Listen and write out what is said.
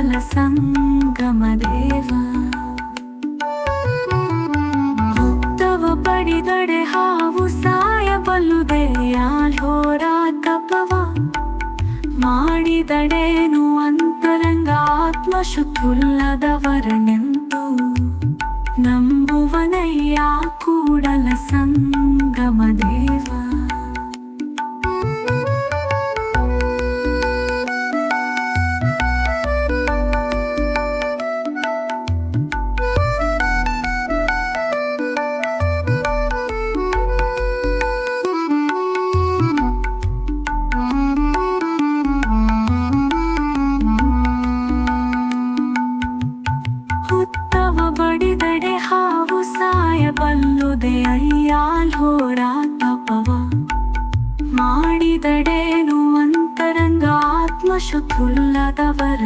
ಕೂಡಲ ಸಂಗಮ ದೇವ. ಹುತ್ತವ ಬಡಿದಡೆ ಹಾವು ಸಾಯಬಲ್ಲುದೆ ತಪವ ಮಾಡಿದಡೇನು ಅಂತರಂಗ ಆತ್ಮಶುದ್ಧುಲ್ಲದವರ ನಿಂತು ನಂಬುವನಯ್ಯ ಸಾಯಬಲ್ಲುದೆ ಅಯ್ಯಾಲ್ ಹೋರಾಟಪವ ಮಾಡಿದಡೇನು ಅಂತರಂಗ ಆತ್ಮಶುದ್ಧುಲ್ಲದವರ